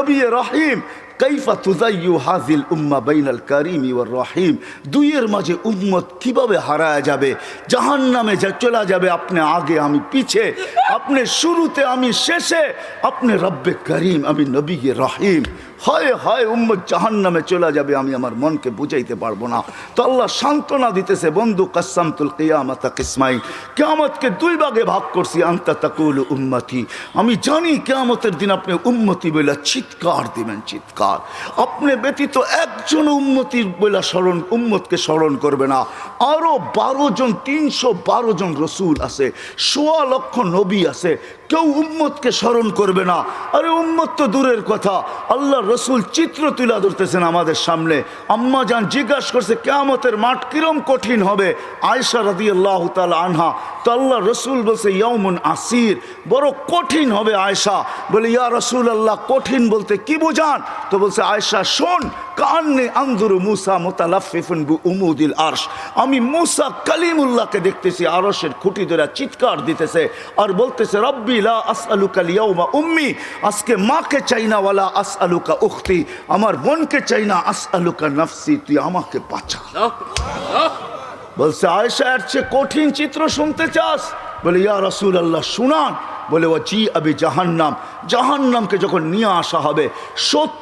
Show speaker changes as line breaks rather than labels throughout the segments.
নবী রহিম কাইফা তুজাইয়ু হাজিল উম্মা বাইনাল কারিম ওয়ার রহিম? দুইয়ের মাঝে উম্মত কীভাবে হারায় যাবে? জাহান নামে যা চলে যাবে, আপনি আগে আমি পিছে, আপনি শুরুতে আমি শেষে, আপনি রব্বে করিম, আমি নবী রহিম। হয় হয়, উম্মত জাহান নামে চলে যাবে, আমি আমার মনকে বুঝাইতে পারব না। তো আল্লাহ সান্ত্বনা দিতেছে, বন্ধু কাসামতুল কিয়ামত কিসমাই কেয়ামতকে দুই ভাগে ভাগ করছি, আন্তা তাকুল উম্মতি। আমি জানি কেয়ামতের দিন আপনি উম্মতি বলে চিৎকার দিবেন, চিৎকার। আপনি ব্যতীত একজন উন্মতির বলে স্মরণ, উম্মতকে স্মরণ করবে না। আরও বারো জন, তিনশো বারো জন রসুল আছে, সোয়া লক্ষ নবী আছে কেউ উম্মতকে স্মরণ করবে না। আরে উম্মত তো দূরের কথা। আল্লাহ রসুল চিত্র তুলে ধরতেছেন আমাদের সামনে। আম্মা যান জিজ্ঞাসা করছে, কেয়ামতের মাঠ কিরম কঠিন হবে? আয়সা রাদি আল্লাহ তাল আনহা, তো আল্লাহ রসুল বলছে ইয়মুন আসির। বড় কঠিন হবে আয়সা বলে, ইয়া রসুল আল্লাহ কঠিন বলতে কি বোঝান? তো বলছে আয়সা শোন কান্নে আন্দুরু মুসা মোতালাফিফুন বু উমুদিল আরশ। আমি মুসা কালিমুল্লাহকে দেখতেছি, আরশের খুঁটি ধরে চিৎকার দিতেছে আর বলতেছে, রব্বি লা আসআলুকা লিয়াউমা উম্মি, আজকে মাকে চাই না, ওয়ালা আসআলুকা উখতি, আমার বোনকে চাই না, আসআলুকা নাফসি, তুই আমাকে বাঁচা। বলছে আয়সা এর চেয়ে কঠিন চিত্র শুনতে চাস? বলে, ইয়া রসুল আল্লাহ শুনান। বলে ও জি আবি জাহান্নাম জাহান্নামকে যখন নিয়ে আসা হবে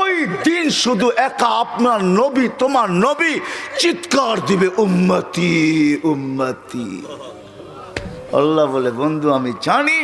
ওই দিন শুধু একা আপনার নবী, তোমার নবী চিৎকার দিবে, উম্মতি উম্মতি। আল্লাহ বলে, বন্ধু, আমি জানি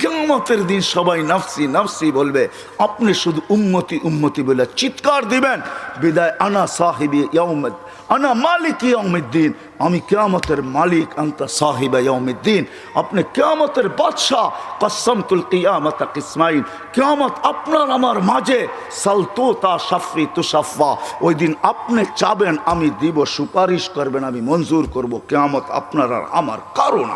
কেমতের দিন সবাই নাফসি নাফসি বলবে, আপনি শুধু উন্মতি উন্মতি বলে চিৎকার দিবেন। বিদায়, আনা সাহেবী ইয়াউমদ আনা মালিক ইয়াউমিদ্দিন। আমি কেয়ামতের মালিক, আন্তা সাহিবা ইয়াউমিদ্দিন। আপনি কেয়ামতের বাদশাহ কসমতুল কিয়ামত ইসমাইল কেয়ামত আপনার আমার মাঝে। সালতোতা সাফি তুসাফা ওই দিন আপনি চাবেন, আমি দিব, সুপারিশ করবেন, আমি মঞ্জুর করব। কেয়ামত আপনার আর আমার কারণ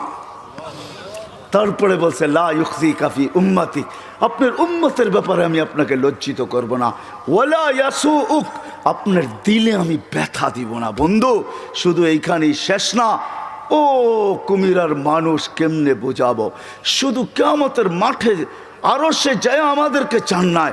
তারপরে বলছে, লা ইউখজি কাফি উম্মতি আপনার উম্মতের ব্যাপারে আমি আপনাকে লজ্জিত করব না। ওয়ালা ইয়াসু উক আপনার দিলে আমি ব্যথা দিব না, বন্ধু। শুধু এইখানেই শেষ না, ও কুমিরার মানুষ কেমনে বোঝাবো? শুধু কেমতের মাঠে আরও সে যায় আমাদেরকে চান নাই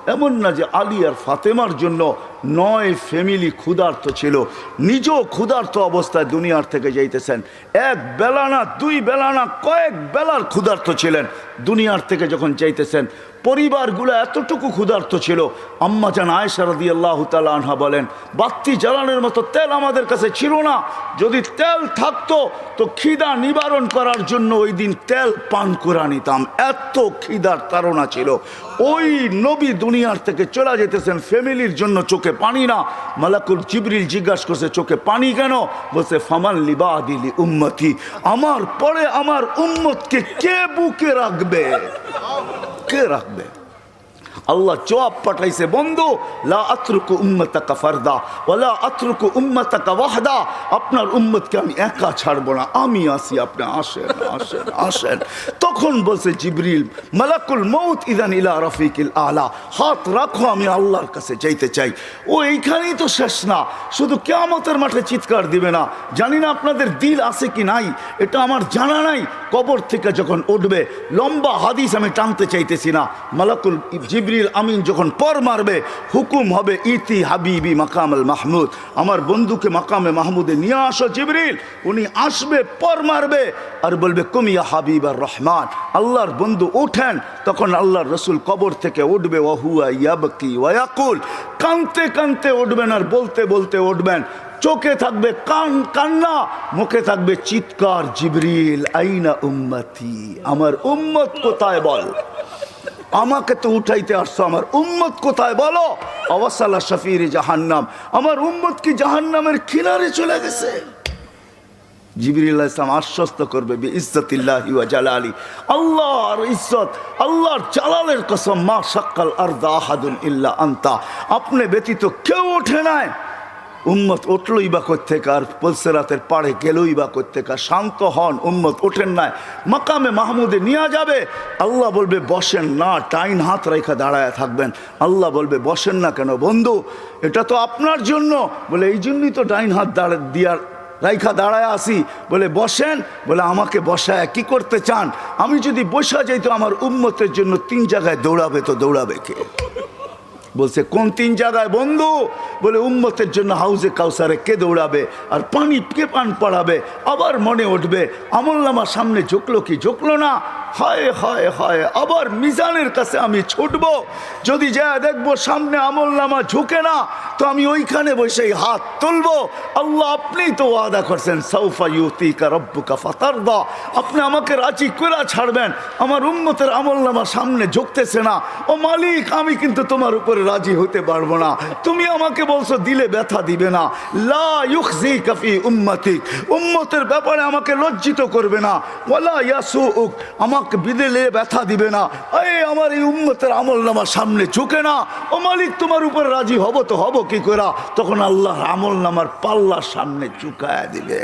এমন না যে আলী আর ফাতেমার জন্য নয় ফ্যামিলি ক্ষুধার্ত ছিল। নিজেও ক্ষুধার্ত অবস্থায় দুনিয়ার থেকে যাইতেছেন। এক বেলা না, দুই বেলা না, কয়েক বেলার ক্ষুধার্ত ছিলেন। দুনিয়ার থেকে যখন চাইতেছেন পরিবারগুলো এতটুকু ক্ষুধার্ত ছিল। আম্মা জান আয়সা রদি আল্লাহ আনহা বলেন, বাত্তি জ্বালানোর মতো তেল আমাদের কাছে ছিল না। যদি তেল থাকতো, তো খিদা নিবারণ করার জন্য ওই দিন তেল পান করে নিতাম। এত খিদার তারা ছিল। ওই নবী দুনিয়ার থেকে চলে যেতেছেন ফ্যামিলির জন্য চোখে পানি না। মালাকুল জিবরিল জিজ্ঞাসা করছে, চোখে পানি কেন? বলছে, ফামান লিবা উম্মতি। আমার পরে আমার উম্মতকে কে বুকে রাখবে? কে রাখবে? আল্লাহ জবাব পাঠাইছে, বন্ধু, লা আতরুকু উম্মতাকা ফারদা ওয়ালা আতরুকু উম্মতাকা ওয়াহদা। আপনার উম্মতকে আমি একা ছাড়বো না। আমি আসি আপনি আসেন আসেন আসেন। তখন বলছে জিবরিল, মালাকুল মৌত ইদান ইলা রফিকিল আলা। হাত রাখো, আমি আল্লাহর কাছে যাইতে চাই। ও এইখানেই তো শেষ না। শুধু কেয়ামতের মাঠে চিৎকার দিবে না। জানি না আপনাদের দিল আছে কি নাই। এটা আমার জানা নাই। কবর থেকে যখন উঠবে, লম্বা হাদিস আমি টানতে চাইতেছি না। মালাকুল জিবরিল আমিন যখন পর মারবে, হুকুম হবে, ইতি হাবিবি মাকামাল মাহমুদ। আমার বন্ধুকে মাকামে মাহমুদে নিয়ে আসো জিবরিল। উনি আসবে, পর মারবে। আর বলবে, কুমিয়া হাবিব আর রহমান। আল্লাহর বন্ধু ওঠেন তখন আল্লাহর রসুল কবর থেকে উঠবে, ওহুয়া ইয়াবকি ওয়াকুল কানতে কানতে উঠবেন আর বলতে বলতে উঠবেন, চোখে থাকবে কান, কান্না, মুখে থাকবে চিৎকার, জিবরিল, আইনা উম্মতি, আমার উম্মত কোথায় বল? আমাকে তো উঠাইতে আসছো, আমার উম্মত কোথায় বলো? অবসাল্লা শফির জাহান্নাম, আমার উম্মত কি জাহান্নামের কিনারে চলে গেছে? জিবরিল্লাহ ইসলাম আশ্বস্ত করবে আল্লাহর ইজ্জত, আল্লাহর কসম, মা সাক্কাল আহাদুন ইল্লা আন্তা। আপনি ব্যতীত কেউ ওঠে নাই। উম্মত উঠলই বা থেকে আর পলসেরাতের পাড়ে গেলই বা থেকে শান্ত হন, উম্মত ওঠেন নাই। মাকামে মাহমুদে নিয়ে যাবে। আল্লাহ বলবে, বসেন না, টাইন হাত রেখা দাঁড়ায় থাকবেন। আল্লাহ বলবে, বসেন না কেন বন্ধু, এটা তো আপনার জন্য। বলে, এই জন্যই তো ডাইন হাত দাঁড়া দিয়ার রাইখা দাঁড়ায় আসি, বলে, বসেন। বলে, আমাকে বসায়, কি করতে চান? আমি যদি বসা যাই তো আমার উম্মতের জন্য তিন জায়গায় দৌড়াবে তো দৌড়াবে কে? বলছে, কোন তিন জায়গায় বন্ধু? বলে, উম্মতের জন্য হাউজে কাউসারে কে দৌড়াবে? আর পানি কে পান পড়াবে? আবার মনে উঠবে আমল্লামা সামনে ঝুঁকলো কি ঝুঁকলো না? হয় হয় হয়, আবার মিজানের কাছে আমি ছুটব। যদি যা দেখব সামনে আমলনামা ঝুঁকে না, তো আমি ওইখানে বসেই হাত তুলবো। আল্লাহ আপনি তো ওয়াদা করছেন সৌফা ইউতিকা রব্বুকা ফাতারদা। আপনি আমাকে রাজি করে ছাড়বেন, আমার উন্মতের আমলনামা সামনে ঝুঁকতেছে না। ও মালিক, আমি কিন্তু তোমার উপরে রাজি হতে পারব না। তুমি আমাকে বলছো, দিলে ব্যথা দিবে না। লা ইউখজি কাফি উম্মতিক। উম্মতের ব্যাপারে আমাকে লজ্জিত করবে না। ওয়ালা ইয়াসুউক আমাকে বিদেলে ব্যথা দিবে না। এই আমার এই উম্মতের আমল নামার সামনে ঝুঁকে না। ও মালিক, তোমার উপর রাজি হব তো হব কি করে তখন আল্লাহর আমল নামার পাল্লার সামনে চুকায় দিবে।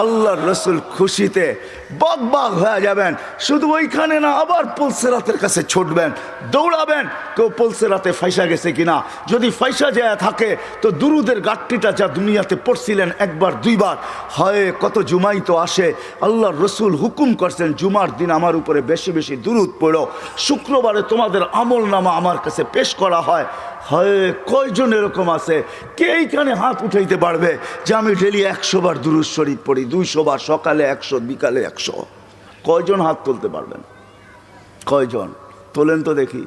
আল্লাহর রসুল খুশিতে বাগ বাগ হয়ে যাবেন। শুধু ওইখানে না, আবার পলসেরাতের কাছে ছুটবেন, দৌড়াবেন। কেউ পলসেরাতে ফাইসা গেছে কিনা? যদি ফাইসা যায় থাকে, তো দুরুদের গাঠটিটা যা দুনিয়াতে পড়ছিলেন একবার, দুইবার। হয়, কত জুমাই তো আসে। আল্লাহর রসুল হুকুম করছেন, জুমার দিন আমার উপরে বেশি বেশি দুরুদ পড়ো। শুক্রবারে তোমাদের আমল নামা আমার কাছে পেশ করা হয়। হয়, কয়জন এরকম আছে? কে এইখানে হাত উঠাইতে পারবে? যে আমি ডেলি একশো বার দুরুদ শরীফ পড়ি, দুইশো বার, সকালে একশো, বিকালে একশো। কয়জন হাত তুলতে পারবেন? কয়জন? তোলেন তো দেখি।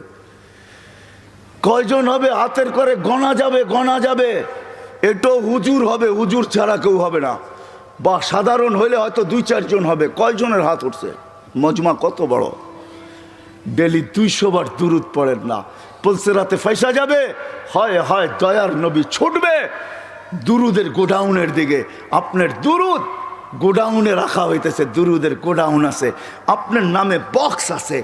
কয়জন হবে? হাতের করে গণা যাবে গণা যাবে। এটো হুজুর হবে, হুজুর ছাড়া কেউ হবে না। বা সাধারণ হলে হয়তো দুই, চারজন হবে। কয়জনের হাত উঠছে? মজমা কত বড়? ডেলি দুইশো বার দুরুদ পড়েন না। পলসে রাতে ফাইসা যাবে। হয় হয়, দয়ার নবী ছুটবে। দুরুদের গোডাউনের দিকে। আপনার দুরুদ গোডাউনে রাখা হইতেছে, দুরুদের গোডাউন আছে। আপনার নামে বক্স আছে।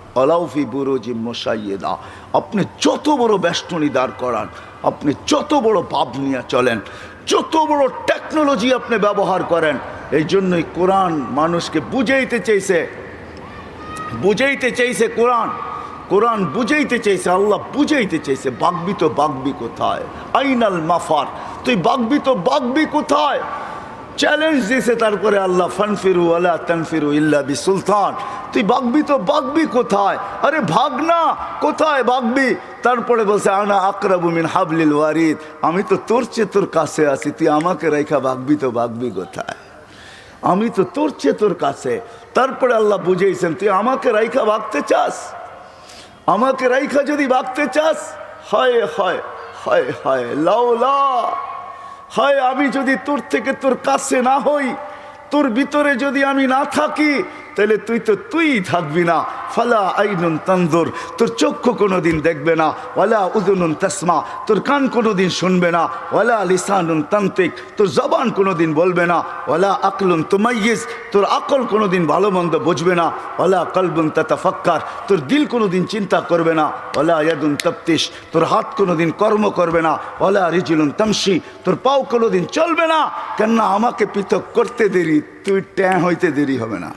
অলাউফি বুরোজি মশাইয়েদা। আপনি যত বড় বেষ্টনী দাঁড় করান, আপনি যত বড় ভাব নিয়ে চলেন, যত বড় টেকনোলজি আপনি ব্যবহার করেন, এই জন্যই কোরআন মানুষকে বুঝাইতে চেয়েছে বুঝাইতে চাইছে কোরআন। কোরআন বুঝাইতে চাইছে, আল্লাহ বুঝাইতে চাইছে, বাগবি তো বাগবি কোথায়? আইনাল মাফার। তুই বাগবি তো বাগবি কোথায়? চ্যালেঞ্জ দিয়েছে, তারপরে আল্লাহ, ফানফিরু আলা তানফিরু ইল্লা বি সুলতান তুই বাগবি তো বাগবি কোথায়? আরে ভাগ না, কোথায় বাগবি? তারপরে বলছে, আনা আকরাবু মিন হাবলিল ওয়ারিদ। আমি তো তোর চেয়ে তোর কাছে আছি, তুই আমাকে রেখা বাগবি তো বাগবি কোথায়? আমি তো তোর চেয়ে তোর কাছে। তারপরে আল্লাহ বুঝেছেন তুই আমাকে রাইখা ভাগতে চাস? আমাকে রাইখা যদি ভাগতে চাস, হয় হয় হয় হয়, লাউলা। হয় আমি যদি তোর থেকে তোর কাছে না হই, তোর ভিতরে যদি আমি না থাকি তাহলে তুই তো তুই থাকবি না। ফালা আইনুন তন্দর তোর চক্ষু কোনোদিন দেখবে না। ওয়ালা উদুনুন তসমা। তোর কান কোনোদিন শুনবে না। ওয়ালা লিসানুন তান্ত্রিক। তোর জবান কোনোদিন বলবে না। ওয়ালা আকলুন তুমাইয়িজ। তোর আকল কোনোদিন ভালো মন্দ বুঝবে না। ওয়ালা কলবুন তাতাফাক্কার। তোর দিল কোনোদিন চিন্তা করবে না। ওয়ালা ইয়াদুন তপ্তিস তোর হাত কোনোদিন কর্ম করবে না। ওয়ালা রিজুলুন তামসি তোর পাও কোনো দিন চলবে না। কেননা আমাকে পৃথক করতে দেরি, তুই ট্যাঁ হইতে দেরি হবে না।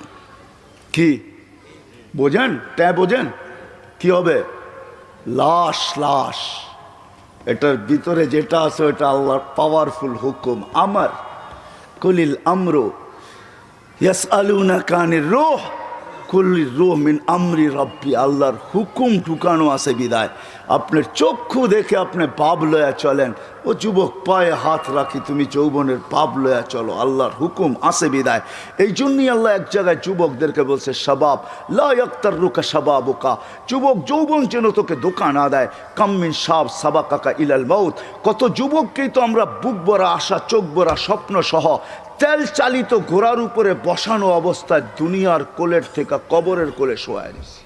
কি? বোঝেন? ট্যাঁ বোঝেন? কি হবে? লাশ লাশ। এটার ভিতরে যেটা আছে, ওটা আল্লাহর পাওয়ারফুল হুকুম। আমার কলিল আমরো ইয়াস আলুনা কানের রোহ। মিন আমরি রব্বি, আল্লাহর হুকুম ঢুকানো আছে বিদায়। আপনার চক্ষু দেখে আপনি পাপ লয়া চলেন। ও যুবক, পায়ে হাত রাখি, তুমি যৌবনের পাপ লয়া চলো, আল্লাহর হুকুম আছে বিদায়। এই জন্যই আল্লাহ এক জায়গায় যুবকদেরকে বলছে সবাব লাক্তার রুকা সবাবুকা যুবক যৌবন যেন তোকে দোকান না দেয়। কাম্মিন সাব সাবা কাকা ইলাল মৌত কত যুবককেই তো আমরা বুক ভরা আশা, চোখ ভরা স্বপ্ন সহ তেল চালিত ঘোড়ার উপরে বসানো অবস্থায় দুনিয়ার কোলের থেকে কবরের কোলে শোয়া দিছি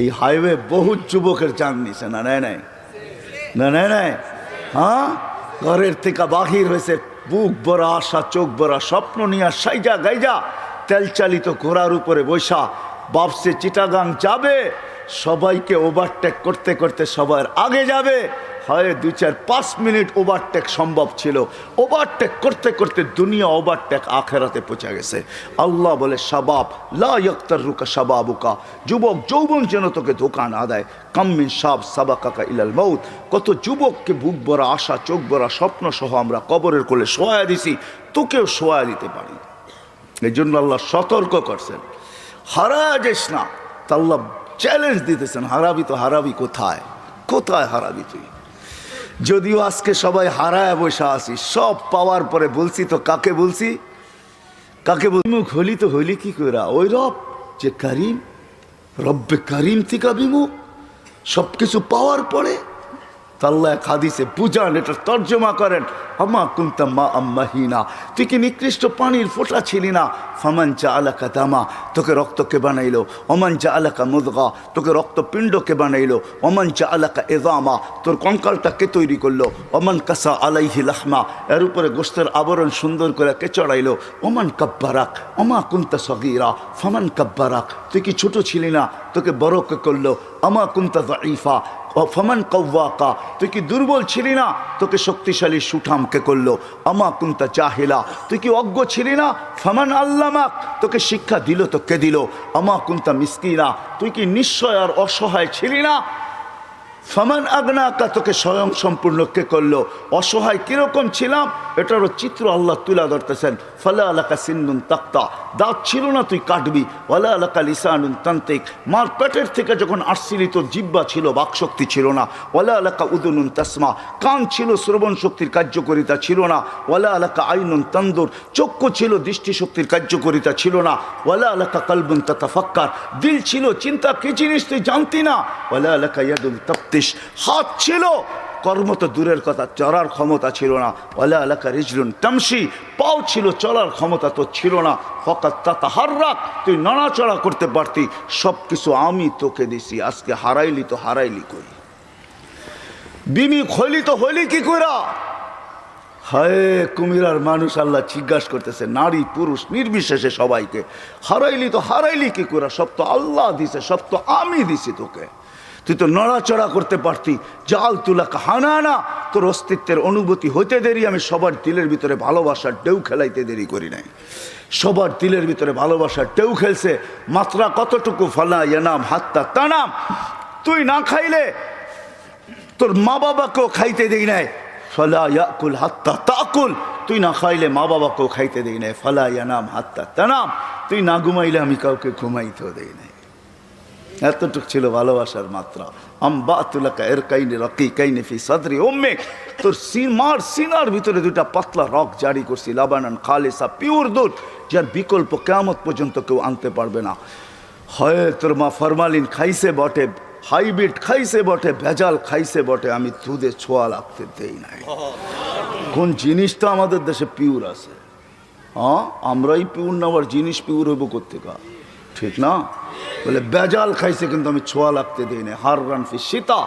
এই হাইওয়ে বহু যুবকের জান নিছে, না নেয় নাই? না নেয় নাই? হ্যাঁ? ঘরের থেকে বাহির হয়েছে, বুক ভরা আশা, চোখ ভরা স্বপ্ন নিয়ে সাইজা গাইজা তেল চালিত ঘোড়ার উপরে বৈশা বাপসে চিটাগাং যাবে, সবাইকে ওভারটেক করতে করতে সবার আগে যাবে হয় দু চার পাঁচ মিনিট ওভারটেক সম্ভব ছিল। ওভারটেক করতে করতে দুনিয়া ওভারটেক আখেরাতে পৌঁছে গেছে। আল্লাহ বলে সাবাব লা ইয়ক্তার রুকা সাবাবুকা যুবক যৌবন যেন তোকে দোকান আদায় কাম্মিন সাব সাবা কাকা ইলাল মৌত কত যুবককে বুক ভরা আশা, চোখ ভরা স্বপ্ন সহ আমরা কবরের কোলে শোয়া দিছি, তোকেও শোয়া দিতে পারি। এই জন্য আল্লাহ সতর্ক করছেন। হারা যাস না। তা আল্লাহ চ্যালেঞ্জ দিতেছেন, হারাবি তো হারাবি কোথায়? কোথায় হারাবি তুই? যদিও আজকে সবাই হারায় বসে আছি, সব পাওয়ার পরে বলছি তো কাকে বলছি? কাকে বল মুখ হলি তো হলি কি করা ওই রব যে করিম, রব্বে করিম থেকে বিমুখ সব কিছু পাওয়ার পরে তাল্লা এক হাদিসে, বুঝান, এটা তর্জমা করেন আমা কুন্তা মা আম্মাহিনা, তুই কি নিকৃষ্ট পানির ফোঁটা ছিলি না? ফামান চা আলাকা দামা তোকে রক্তকে বানাইলো? অমান চা আলাকা মুদগা তোকে রক্তপিণ্ডকে বানাইলো? অমান চা আলাকা এদামা তোর কঙ্কালটা কে তৈরি করল? অমান কাসা আলাইহি লাহমা এর উপরে গোস্তের আবরণ সুন্দর করে কে চড়াইলো? ওমান কাব্বারাক অমা কুন্তা সগিরা ফামান কাব্বারাক তুই কি ছোট ছিলি না? তোকে বড় কে করল আমা কুন্তা দাইফা ও ফমান কৌয়াকা তুই কি দুর্বল ছিলি না? তোকে শক্তিশালী সুঠামকে করল? আমা কুন্তা চাহিলা তুই কি অজ্ঞ ছিলি না? ফমান আল্লামাক, তোকে শিক্ষা দিল তোকে দিল? আমা কুন্তা মিসকিনা, তুই কি নিশ্চয় আর অসহায় ছিলি না? ফমান আগ্নাকা, তোকে স্বয়ং সম্পূর্ণ কে করল? অসহায় কীরকম ছিলাম? এটারও চিত্র আল্লাহ তুলা ধরতেছেন। ফলে আলাকা সিন্দুন তাক্তা। দাঁত ছিল না, তুই কাটবি। ওয়ালা আলাকা লিসানুন তান্ত্রিক মার পেটের থেকে যখন আসছিলি তোর জিব্বা ছিল, বাকশক্তি ছিল না। ওয়ালা আলাকা উদুনুন তাসমা। কান ছিল, শ্রবণ শক্তির কার্যকরিতা ছিল না। ওয়ালা আলাকা আইনুন তন্দুর। চক্ষু ছিল দৃষ্টিশক্তির কার্যকরিতা ছিল না। ওয়ালা আলাকা কালবুন তথা তাতাফাক্কার। দিল ছিল, চিন্তা কি জিনিস তুই জানতি না? ওয়ালা আলাকা ইয়াদুন তপ্তিস হাত ছিল। কর্ম তো দূরের কথা, চড়ার ক্ষমতা ছিল না। ওয়ালা আলাকা রিজলুন তামসি পাও ছিল, চলার ক্ষমতা তো ছিল না। ফকাত তাতা হার্রাক তুই নড়াচড়া করতে পারতি। সব কিছু আমি তোকে দিছি, আজকে হারাইলি তো হারাইলি কই? বিমি খইলি তো হইলি কি কইরা? হায়, কুমিরার মানুষ আল্লাহ জিজ্ঞাসা করতেছে, নারী, পুরুষ, নির্বিশেষে সবাইকে। হারাইলি তো হারাইলি কি করে সব তো আল্লাহ দিছে, সব তো আমি দিছি তোকে। তুই তো নড়াচড়া করতে পারতি। জাল তুলা হানানা তোর অস্তিত্বের অনুভূতি হইতে দেরি, আমি সবার দিলের ভিতরে ভালোবাসার ডেউ খেলাইতে দেরি করি নাই। সবার দিলের ভিতরে ভালোবাসার ডেউ খেলছে, মাত্রা কতটুকু ফালা এনাম হাত্তা তানাম, তুই না খাইলে তোর মা বাবাকেও খাইতে দেই নাই। ফলা ইয়াকুল হাত্তা তাকুল, তুই না খাইলে মা বাবাকেও খাইতে দেই নাই। ফলা ইয়ানাম হাত্তা তানাম, তুই না ঘুমাইলে আমি কাউকে ঘুমাইতেও দেই নাই। এতটুক ছিল ভালোবাসার মাত্রা। আম্বা তুলাকা এর কাইনে রকি কাইনে ফি সদরি ওম্মে তোর সিনমার সিনার ভিতরে দুটা পাতলা রক জারি করছি, লাবানান খালেসা, পিওর দুধ, যার বিকল্প কেয়ামত পর্যন্ত কেউ আনতে পারবে না। হয়, তোর মা ফরমালিন খাইছে বটে, হাইব্রিড খাইছে বটে, ভেজাল খাইছে বটে, আমি দুধে ছোঁয়া লাগতে দেই নাই। কোন জিনিসটা আমাদের দেশে পিওর আছে। হ্যাঁ আমরাই পিউর নেওয়ার জিনিস পিওর হইব কোথেকা ঠিক না? বলে, বেজাল খাইছে কিন্তু আমি ছোঁয়া লাগতে দিই না হার ফি শীতা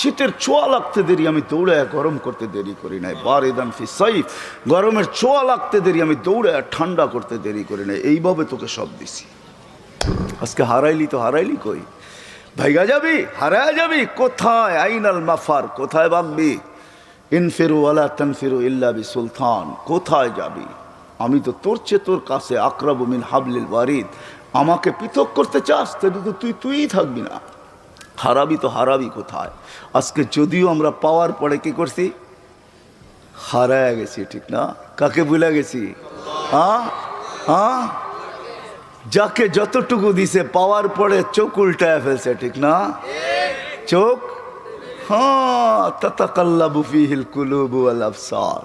শীতের ছোঁয়া লাগতে দেরি, আমি দৌড়ে গরম করতে দেরি করি নাই। বারিদান ফি সাইফ গরমের ছোঁয়া লাগতে দেরি, আমি দৌড়ে ঠান্ডা করতে দেরি করি নাই। এইভাবে তোকে সব দিছি। আজকে হারাইলি তো হারাইলি কই? ভাইগা যাবি? হারায় যাবি? কোথায়? আইনাল মাফার, কোথায় ভাববি ইনফিরু আলা তানফিরু ইল্লা বি সুলতান কোথায় যাবি? আমি তো তোর চেয়ে তোর কাছে আকরাবু মিন হাবলিল ওয়ারিদ। আমাকে পৃথক করতে চাস, তাহলে তো তুই তুইই থাকবি না। হারাবি তো হারাবি কোথায়? আজকে যদিও আমরা পাওয়ার পরে কি করছি? হারায় গেছি, ঠিক না? কাকে ভুলে গেছি? হ্যাঁ হ্যাঁ যাকে যতটুকু দিছে, পাওয়ার পরে চোখ উল্টায় ফেলছে, ঠিক না? চোখ? হ্যাঁ তাতাকাল্লাবু ফিহিল কুলুবু ওয়াল আবসার।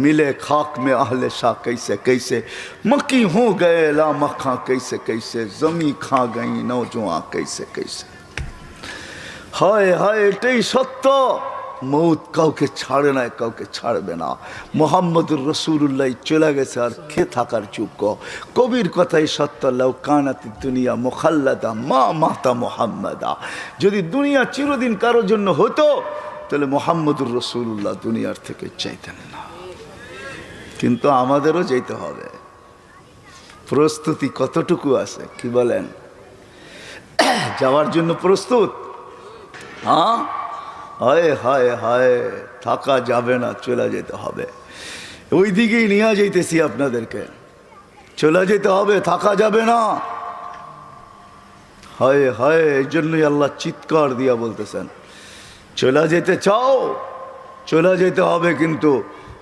मिले खाक में अहले शाह कैसे कैसे मक्की हो गए ला मखा कैसे कैसे जमी खा गई नौजवान कैसे कैसे হায় হায় এটাই সত্য মৌত কাউকে ছাড়ে না কাউকে ছাড়বে না মোহাম্মদুর রসুল্লাহ চলে গেছে আর খে থাকার যোগ্য কবির কথাই সত্য লাউ কানাতি দুনিয়া মোখাল্লাদা মা মাতা মোহাম্মদা যদি দুনিয়া চিরদিন কারোর জন্য হতো তাহলে মোহাম্মদুর রসুল্লাহ দুনিয়ার থেকে চাইতেন না কিন্তু আমাদেরও যেতে হবে। প্রস্তুতি কতটুকু আছে, কি বলেন? যাওয়ার জন্য প্রস্তুত? হ্যাঁ? হয়, হায় হায়, থাকা যাবে না, চলে যেতে হবে। ওই দিকেই নিয়ে যেতেছি আপনাদেরকে। চলে যেতে হবে, থাকা যাবে না। হায় হায়, এই জন্যই আল্লাহ চিৎকার দিয়া বলতেছেন, চলে যেতে চাও? চলে যেতে হবে কিন্তু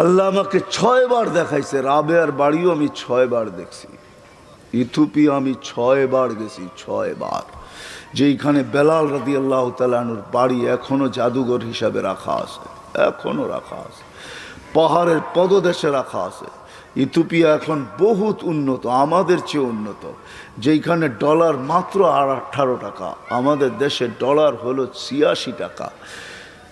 আল্লাহ আমাকে ছয় বার দেখাইছে রাবেয়ার বাড়িও আমি ছয় বার দেখছি। ইথুপিয়া আমি ছয় বার গেছি ছয় বার যেইখানে বেলাল রাদি আল্লাহ তালানুর বাড়ি এখনও জাদুঘর হিসাবে রাখা আছে, এখনও রাখা আছে। পাহাড়ের পদদেশে রাখা আছে। ইথুপিয়া এখন বহুত উন্নত, আমাদের চেয়ে উন্নত। যেইখানে ডলার মাত্র আর আঠারো টাকা, আমাদের দেশে ডলার হলো ছিয়াশি টাকা।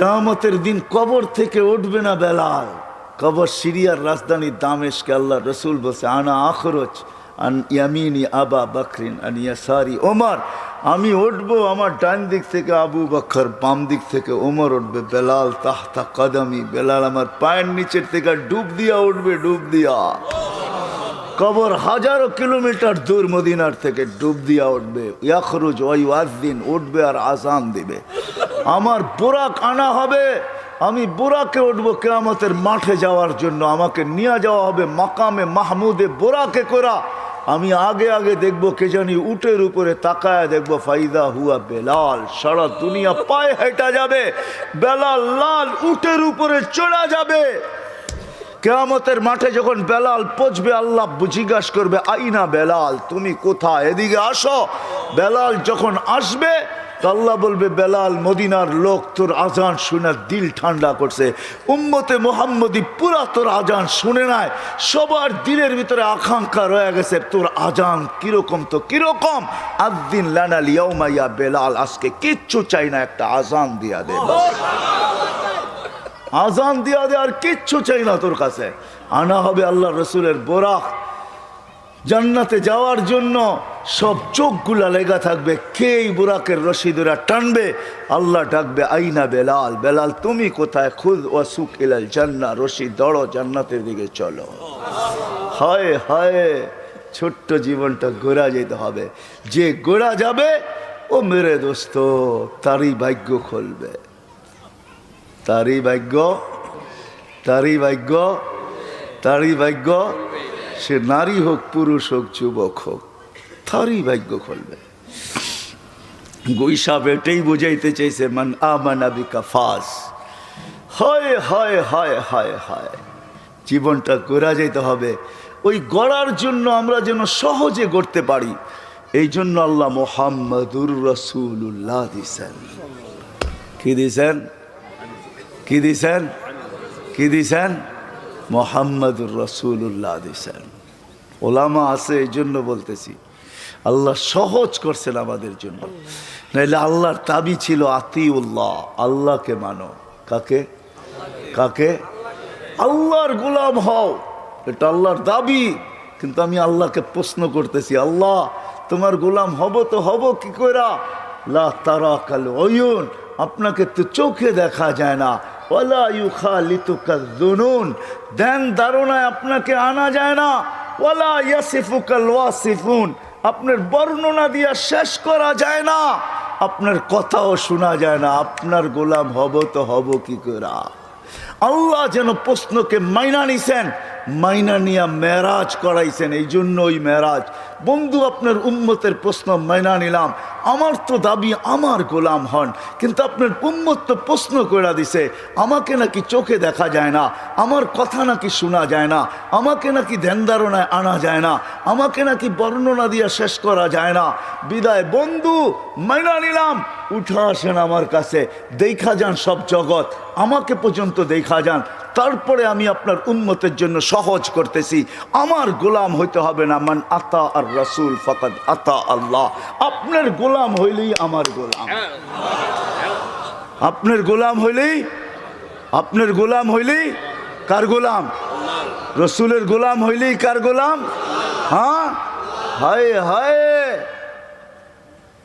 কেয়ামতের দিন কবর থেকে উঠবে না বেলাল। কবর সিরিয়ার রাজধানী দামেশকে আল্লাহ রসুল বলছে, আনা আখরোচ আন ইয়ামিনী আবা বকরিন আন ইয়াসারি ওমর। আমি উঠবো আমার ডান দিক থেকে আবু বকর, বাম দিক থেকে ওমর উঠবে। বেলাল তাহতা কদমি, বেলাল আমার পায়ের নিচের থেকে ডুব দিয়া উঠবে, ডুব দিয়া। কবর হাজারো কিলোমিটার দূর মদিনার থেকে ডুব দিয়া উঠবে। ইয়াখরুজ ওই দিন উঠবে আর আসান দিবে। আমার বোরাক আনা হবে, আমি বোরাকে উঠবো কেয়ামতের মাঠে যাওয়ার জন্য। আমাকে নিয়ে যাওয়া হবে মাকামে মাহমুদে বোরাকে করা আমি আগে আগে দেখব কে জানি উটের উপরে তাকায় দেখব, ফাইদা হুয়া বেলাল, সারা দুনিয়া পায়ে হেঁটা যাবে, বেলাল লাল উটের উপরে চড়া যাবে। কেয়ামতের মাঠে যখন বেলাল পচবে, আল্লাহ জিজ্ঞাসা করবে, আইনা বেলাল, তুমি কোথায়? এদিকে আসো। বেলাল যখন আসবে আল্লাহ বলবে, বেলাল মদিনার লোক তোর আজান শুনে দিল ঠান্ডা করছে। উম্মতে মোহাম্মদী পুরা তোর আজান শুনে নাই। সবার দিলের ভিতরে আকাঙ্ক্ষা রয়ে গেছে, তোর আজান কীরকম তো কীরকম? আদিন লানা লিয়াউমাইয়া বেলাল, আজকে কিচ্ছু চাই না, একটা আজান দিয়া দে। আজান দিয়া দে আর কিচ্ছু চাই না তোর কাছে। আনা হবে আল্লাহ রসুলের বোরাক। জান্নাতে যাওয়ার জন্য সব চোখগুলা লেগা থাকবে কে এই বুরাকের রশিদুরা টানবে, আল্লাহ ডাকবে, আইনা বেলাল বেলাল, তুমি কোথায়? খুদ ও সুখ ইলাল জান্না রশি দড়ো জান্নাতের দিকে চলো। হায় হায়, ছোট্ট জীবনটা গোড়া যেতে হবে। যে গোড়া যাবে, ও মেরে দোস্ত, তারই ভাগ্য খুলবে। তারই ভাগ্য তারই ভাগ্য তারই ভাগ্য, সে নারী হোক, পুরুষ হোক, যুবক হোক, তারই ভাগ্য খুলবে। গৈসাব এটাই বুঝাইতে চাইছে, মান আমানা বিকা ফাস হয় হয় হয় হয় হয়। জীবনটা গড়া যেতে হবে। ওই গড়ার জন্য আমরা যেন সহজে গড়তে পারি। এই জন্য আল্লাহ মোহাম্মদুর রসুল্লাহ দিছেন। কি দিছেন? কি দিছেন? কি দিছেন? মোহাম্মদুর রসুল্লাহ দিছেন। ওলামা আছে, এই জন্য বলতেছি। আল্লাহ সহজ করছেন আমাদের জন্য। নাইলে আল্লাহর দাবি ছিল আতিউল্লাহ, আল্লাহকে মানো। কাকে? কাকে? আল্লাহর গোলাম হও। এটা আল্লাহর দাবি। কিন্তু আমি আল্লাহকে প্রশ্ন করতেছি, আল্লাহ, তোমার গোলাম হব তো হব কি কইরা? লা তারা কাল অয়ুন আপনাকে তো চোখে দেখা যায় না। জুনুন ধ্যান ধারণায় আপনাকে আনা যায় না। ওলা ইয়াসিফুকাল ওয়াসিফুন আপনার বর্ণনা দিয়া শেষ করা যায় না। আপনার কথাও শোনা যায় না। আপনার গোলাম হব তো হব কি করা? আল্লাহ যেন প্রশ্নকে মাইনা নিছেন। মাইনা নিয়া মেরাজ করাইছেন, এই জন্য ওই মেরাজ। বন্ধু, আপনার উম্মতের প্রশ্ন, মাইনা নিলাম। আমার তো দাবি, আমার গোলাম হন। কিন্তু আপনার উম্মত তো প্রশ্ন করে দিছে, আমাকে নাকি চোখে দেখা যায় না, আমার কথা নাকি শোনা যায় না, আমাকে নাকি ধ্যান ধারণায় আনা যায় না, আমাকে নাকি বর্ণনা দিয়ে শেষ করা যায় না। বিদায়, বন্ধু, মাইনা নিলাম। উঠা আসেন আমার কাছে, দেখা যান সব জগৎ, আমাকে পর্যন্ত দেখা যান। তারপরে আমি আপনার উন্মতের জন্য সহজ করতেছি। আমার গোলাম হইতে হবে না, মান আতা আর রসুল ফকত আতা আল্লাহ। আপনার গোলাম হইলেই আমার গোলাম। আপনার গোলাম হইলেই, আপনার গোলাম হইলেই কার গোলাম? রসুলের গোলাম হইলেই কার গোলাম? হ্যাঁ? হায় হায়!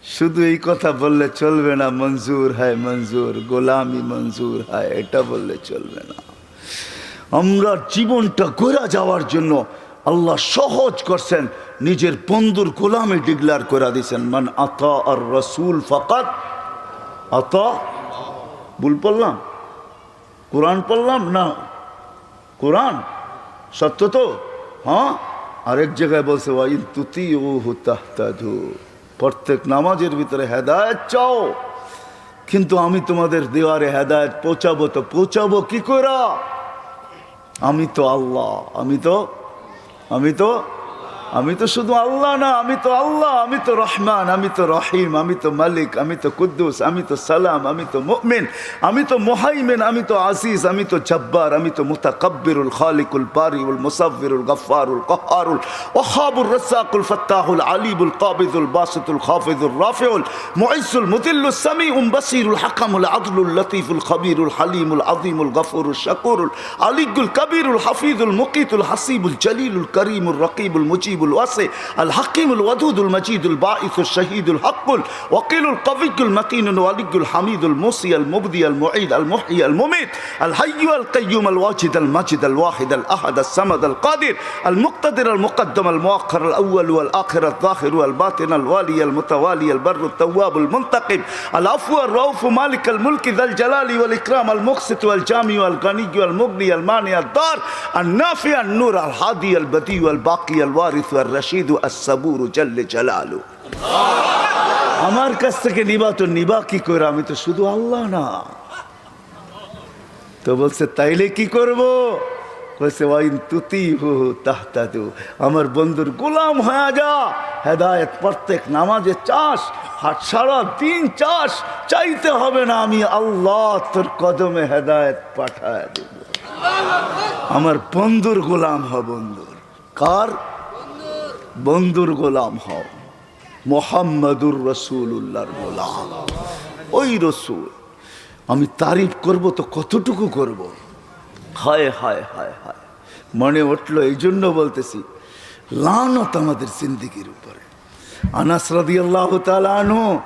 শুধু এই কথা বললে চলবে না, মঞ্জুর হয় মঞ্জুর গোলামি মঞ্জুর হয়, এটা বললে চলবে না। আমরা জীবনটা গোড়া যাওয়ার জন্য আল্লাহ সহজ করছেন, নিজের বন্ধুর গোলামে ডিগলার করে দিয়েছেন মান আতা আর রসুল ফকাত আতা, ভুল পড়লাম? কোরআন পড়লাম না কোরআন? সত্য তো? হ্যাঁ? আরেক জায়গায় বলছে ওয়াইন তুতি ও হুতাহতাধু প্রত্যেক নামাজের ভিতরে হেদায়ত চাও। কিন্তু আমি তোমাদের দেওয়ারে হেদায়ত পৌঁছাবো তো পৌঁছাবো কি করা আমি তো আল্লাহ আমি তো আমি তো আমি তো শুধু আল্লাহ না আমি তো আল্লাহ আমি তো রহমান আমি তো রহিম আমি তো মালিক আমি তো কুদ্দুস আমি তো সালাম আমি তো মুমিন আমি তো মোহাইমেন আমি তো আজিজ আমি তো জব্বার আমি তো মুতাকব্বিরুল খালিকুল বারিউল মুসাফিরুল গফারুল কহারুল ওহাবুল রসাকুল ফত্তাহুল আলিবুল কাবিদুল বাসিতুল খাফিদুল রাফিউল মুইসুল মুদিল্লুল সামিউল বাসিরুল হাকামুল আদলুল লতিফুল খবিরুল হালিমুল আযীমুল গফুরুল শাকুরুল আলিগুল কবিরুল হাফিজুল মুকিতুল হাসিবুল জলিলুল করিমুল রকিবুল মুজিবুল الوصي الواسع الحكيم الودود المجيد البائث الشهيد الحق وقيل القوي المتين الولي الحميد الموصي المبدي المعيد المحيي المميت الحي القيوم الواجد المجد الواحد الأحد الصمد القادر المقتدر المقدم المؤخر الأول والآخر الظاهر والباطن الوالي المتوالي البر التواب المنتقم العفو الرؤوف مالك الملك ذا الجلال والإكرام المقسط والجامع والغني والمغني المانع الدار النافع النور الحادي البدي والباقي الوارث আর আসাবুরু জাল্লে জালালু। আমার কাছ থেকে নিবা তো নিবা কি করে? আমি তো শুধু আল্লাহ না। তো বলছে, তাইলে কি করব? বলছে, ওয়াইন তুতি হু তাহতাদু। আমার বন্ধুর গোলাম হয়ে যা। হেদায়ত প্রত্যেক নামাজে চাষ, হাট সারা দিন চাষ, চাইতে হবে না আমি আল্লাহ তোর কদমে হেদায়ত পাঠায় দেব। আমার বন্ধুর গোলাম হ বন্ধুর। কার? বন্ধুর গোলাম হও। মোহাম্মদুর রসুল্লাহর গোলাম। ওই রসুল, আমি তারিফ করব তো কতটুকু করব? হায় হায় হায় হায়। মনে উঠল এই জন্য বলতেছি, লানত আমাদের জিন্দিগির উপরে। আনাস রাদি আল্লাহ তালানো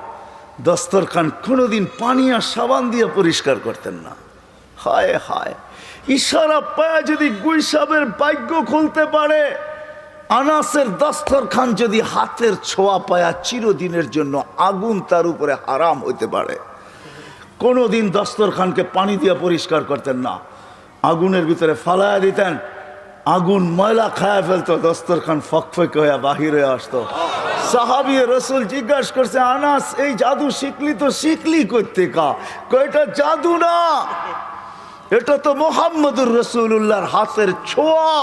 দস্তরখান কোনোদিন পানি আর সাবান দিয়ে পরিষ্কার করতেন না। হায় হায়। ইশারা পায়া যদি গুইসাবের ভাগ্য খুলতে পারে আনাসের দস্তরখান যদি হাতের ছোঁয়া পায়া চিরদিনের জন্য আগুন তার উপরে হারাম হইতে পারে। কোনোদিন দস্তরখানকে পানি দিয়ে পরিষ্কার করতেন না। আগুনের ভিতরে ফালায়া দিতেন। আগুন ময়লা খায়া ফেলতো দস্তরখান ফকফক হয়ে বাহির হয়ে আসতো। সাহাবি রসুল জিজ্ঞাসা করছে, আনাস, এই জাদু শিখলি তো শিখলি করতে কা কয়টা জাদু না। এটা তো মোহাম্মদুর রসুল্লাহর হাতের ছোঁয়া।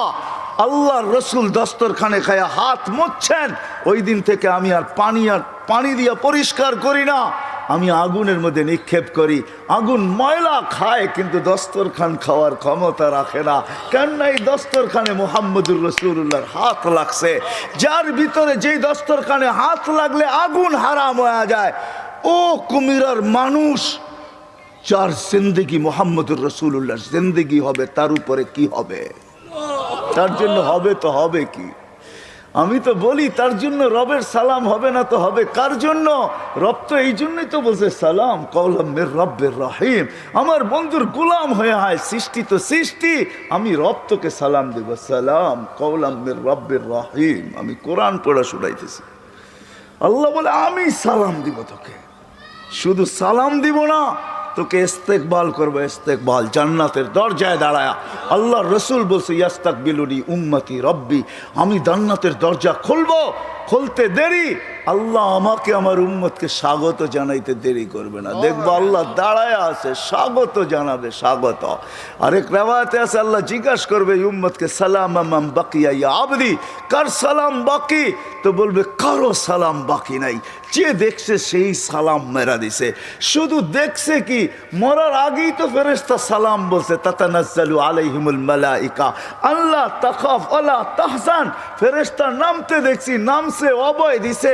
আল্লাহর রসুল দস্তরখানে খায়া হাত মুছছেন। ওই দিন থেকে আমি আর পানি আর পানি দিয়ে পরিষ্কার করি না। আমি আগুনের মধ্যে নিক্ষেপ করি। আগুন ময়লা খায়, কিন্তু দস্তরখান খাওয়ার ক্ষমতা রাখে না। কেননা এই দস্তরখানে মোহাম্মদুর রসুল্লাহর হাত লাগছে। যার ভিতরে যেই দস্তরখানে হাত লাগলে আগুন হারাম হয়ে যায়। ও কুমিরার মানুষ, যার জিন্দগি মোহাম্মদুর রসুল্লাহর জিন্দগি হবে, তার উপরে কি হবে? তার জন্য হবে তো হবে কি? আমি তো বলি, তার জন্য রবের সালাম হবে না তো হবে। কার জন্য? রব তো এই জন্যই তো বলছে, সালাম কৌলাম মের রব্বের রহিম। আমার বন্ধুর গোলাম হয়ে হয় সৃষ্টি তো সৃষ্টি। আমি রব তোকে সালাম দেব। সালাম কৌলাম মের রব্বের রহিম। আমি কোরআন পড়া শুনাইতেছি। আল্লাহ বলে, আমি সালাম দিব তোকে। শুধু সালাম দিব না তোকে ইস্তেকবাল করব, ইস্তেকবাল। জান্নাতের দরজায় দাঁড়ায়া আল্লাহ রসুল বলছে ইয়াস্তাক বিলুনি উম্মতি রব্বি। আমি জান্নাতের দরজা খুলবো, খুলতে দেরি আল্লাহ আমাকে আমার উম্মতকে স্বাগত জানাইতে দেরি করবে না। দেখব আল্লাহ। দাঁড়ায় আছে স্বাগত জানাবে স্বাগত। আরেক রেওয়াতে আছে আল্লাহ জিজ্ঞাসা করবে উম্মতকে সালাম আমাম বাকিয়া ইয়া আবদি? কার সালাম বাকি? তো বলবে কারও সালাম বাকি নাই। যে দেখছে সেই সালাম মেরা দিছে। শুধু দেখছে কি মরার আগেই তো ফেরেস্তা সালাম বলছে তাতানাজ্জালু আলাইহিমুল মালাইকা। আল্লাহ তাখাফ আলা তাহসান ফেরেস্তা নামতে দেখছি নামছে অবয় দিছে।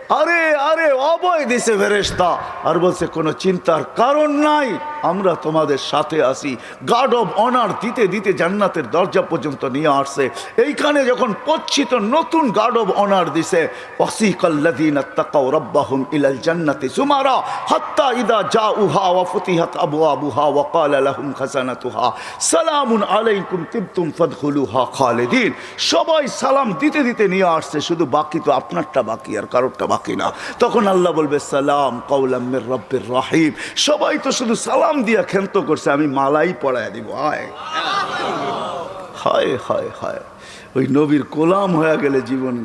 আরে আরে অবয় দিছে ফেরেস্তা আর বলছে, কোনো চিন্তার কারণ নাই, আমরা তোমাদের সাথে আসি গার্ড অফ অনার দিতে দিতে জান্নাতের দরজা পর্যন্ত নিয়ে আসছে। এইখানে যখন পচ্ছিত নতুন গার্ড অফ অনার দিছে, ওয়াসিকাল্লাযীনা তাকাউ রাব্বাহুম ইলাল জান্নাতি সুমারা, হাত্তা ইদা জাউহা ওয়া ফুতিহাত আবওয়াবুহা ওয়া ক্বালা লাহুম খাজানাতুহা সালামুন আলাইকুম তিবতুম ফাদখুলুহা খালিদিন। সবাই সালাম দিতে দিতে নিয়ে আসছে, শুধু বাকি তো আপনারটা বাকি আর কারোরটা বাকি। না। তখন আল্লাহ বলবে, সালাম কৌলাম রব্বের রাহিম। সবাই তো শুধু সালাম দিয়া ক্ষান্ত করছে, আমি মালাই পড়ায় দিব, আয়। হয় হয় হয়। ওই নবীর কোলাম হয়ে গেলে জীবন